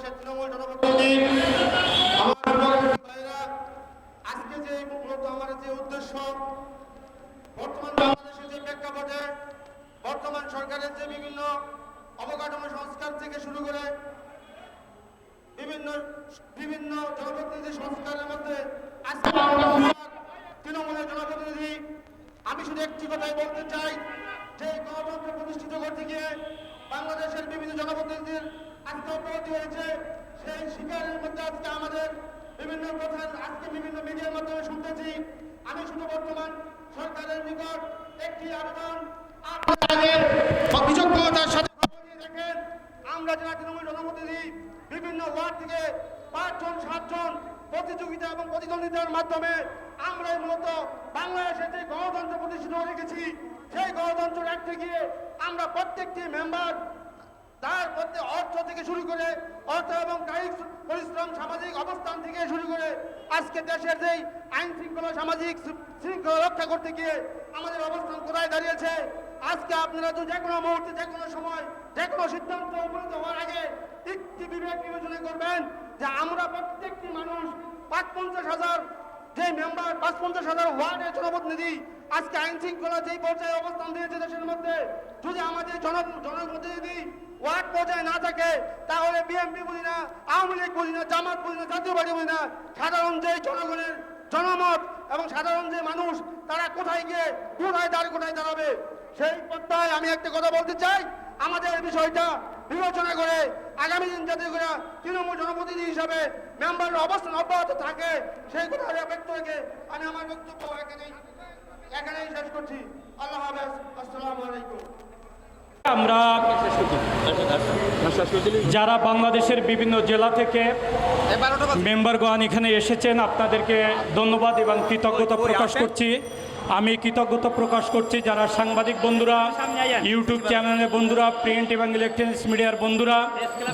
বাংলাদেশের তৃণমূল জনপ্রতিনিধি আজকে যে মূলত আমার যে উদ্দেশ্য, বর্তমান বাংলাদেশের যে প্রেক্ষাপটে বর্তমান সরকারের যে বিভিন্ন অবকাঠামো সংস্কার থেকে শুরু করে বিভিন্ন বিভিন্ন জনপ্রতিনিধি সংস্কারের মধ্যে তৃণমূলের জনপ্রতিনিধি, আমি শুধু একটি কথাই বলতে চাই যে গণতন্ত্র প্রতিষ্ঠিত করতে গিয়ে বাংলাদেশের বিভিন্ন জনপ্রতিনিধির অগ্রগতি হয়েছে সেই শিকারের মধ্যে আজকে আমাদের বিভিন্ন প্রধান আজকে বিভিন্ন মিডিয়ার মাধ্যমে শুনতেছি। আমি শুধু বর্তমান সরকারের নিকট একটি আবেদন বিচক্ষণতার সাথে দেখেন। আমরা যারা তৃণমূল জনপ্রতিনিধি বিভিন্ন ওয়ার্ড থেকে পাঁচজন, সাতজন প্রতিযোগিতা এবং প্রতিদ্বন্দ্বিতার মাধ্যমে আমরাই মূলত বাংলাদেশে যে গণতন্ত্র প্রতিষ্ঠিত রেখেছি, সেই গণতন্ত্র রাখতে গিয়ে আমরা প্রত্যেকটি মেম্বার তার মধ্যে অর্থ থেকে শুরু করে অর্থ এবং কায়িক পরিশ্রম, সামাজিক অবস্থান থেকে শুরু করে আজকে দেশের যেই আইন শৃঙ্খলা, সামাজিক শৃঙ্খলা রক্ষা করতে গিয়ে আমাদের অবস্থান কোথায় দাঁড়িয়েছে, আজকে আপনারা তো যে কোনো মুহূর্তে, যে কোনো সময়, যে কোনো সিদ্ধান্ত উপনীত হওয়ার আগে একটি বিবেক বিবেচনা করবেন যে আমরা প্রত্যেকটি মানুষ পাঁচ পঞ্চাশ হাজার যে মেম্বার পাঁচ পঞ্চাশ হাজার ওয়ার্ডের জনপ্রতিনিধি আজকে আইন শৃঙ্খলা যেই পর্যায়ে অবস্থান দিয়েছে দেশের মধ্যে, যদি আমাদের জন, জনপ্রতিনিধি ওয়ার্ড পর্যায়ে না থাকে, তাহলে বিএনপি বলি না, আওয়ামী লীগ বলি না, জামাত বলি না, জাতীয় পার্টি বলি না, সাধারণ যে জনগণের জনমত এবং সাধারণ যে মানুষ, তারা কোথায় গিয়ে, কোথায় দাঁড়, কোথায় দাঁড়াবে? সেই পর্যায়ে আমি একটা কথা বলতে চাই। আমাদের বিষয়টা বিবেচনা করে আগামী দিন যাতে করে তৃণমূল জনপ্রতিনিধি হিসাবে মেম্বারের অবস্থান অব্যাহত থাকে সেই কথা ব্যক্ত রেখে আমি আমার বক্তব্য এখানেই এখানেই শেষ করছি। আল্লাহ হাফেজ আসসালামু আলাইকুম। আমরা যারা বাংলাদেশের বিভিন্ন জেলা থেকে মেম্বারগণ এখানে এসেছেন আপনাদেরকে ধন্যবাদ এবং কৃতজ্ঞতা প্রকাশ করছি। আমি কৃতজ্ঞতা প্রকাশ করছি যারা সাংবাদিক বন্ধুরা ইউটিউব চ্যানেলের বন্ধুরা প্রিন্ট এবং ইলেকট্রনিক্স মিডিয়ার বন্ধুরা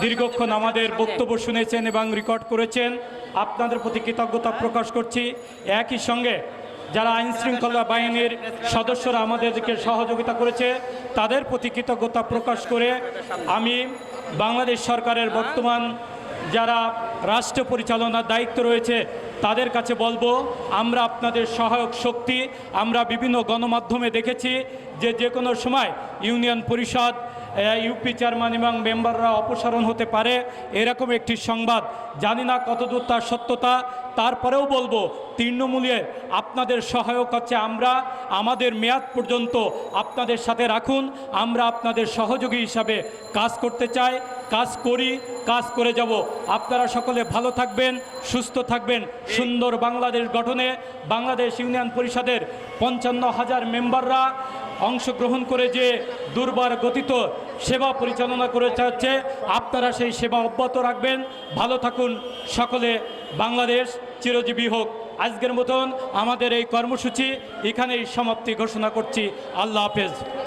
দীর্ঘক্ষণ আমাদের বক্তব্য শুনেছেন এবং রেকর্ড করেছেন। আপনাদের প্রতি কৃতজ্ঞতা প্রকাশ করছি। একই সঙ্গে যারা আইন শৃঙ্খলা বাহিনীর সদস্যরা আমাদেরকে সহযোগিতা করেছে তাদের প্রতি কৃতজ্ঞতা প্রকাশ করে আমি বাংলাদেশ সরকারের বর্তমান যারা রাষ্ট্র পরিচালনার দায়িত্ব রয়েছে তাদের কাছে বলব, আমরা আপনাদের সহায়ক শক্তি, আমরা বিভিন্ন গণমাধ্যমে দেখেছি যে যে কোনো সময় ইউনিয়ন পরিষদ ইউপি চেয়ারম্যান এবং মেম্বাররা অপসারণ হতে পারে, এরকম একটি সংবাদ। জানি না কতদূর তার সত্যতা, তারপরেও বলব, তৃণমূলের আপনাদের সহায়ক হচ্ছে আমরা, আমাদের মেয়াদ পর্যন্ত আপনাদের সাথে রাখুন, আমরা আপনাদের সহযোগী হিসাবে কাজ করতে চাই, কাজ করি, কাজ করে যাব। আপনারা সকলে ভালো থাকবেন, সুস্থ থাকবেন। সুন্দর বাংলাদেশ গঠনে বাংলাদেশ ইউনিয়ন পরিষদের পঞ্চান্ন হাজার মেম্বাররা অংশগ্রহণ করে যে দুর্বার গতিত সেবা পরিচালনা করে চাচ্ছে আপনারা সেই সেবা অব্যাহত রাখবেন। ভালো থাকুন সকলে। বাংলাদেশ চিরজীবী হোক। আজকের মতন আমাদের এই কর্মসূচি এখানেই সমাপ্তি ঘোষণা করছি। আল্লাহ হাফেজ।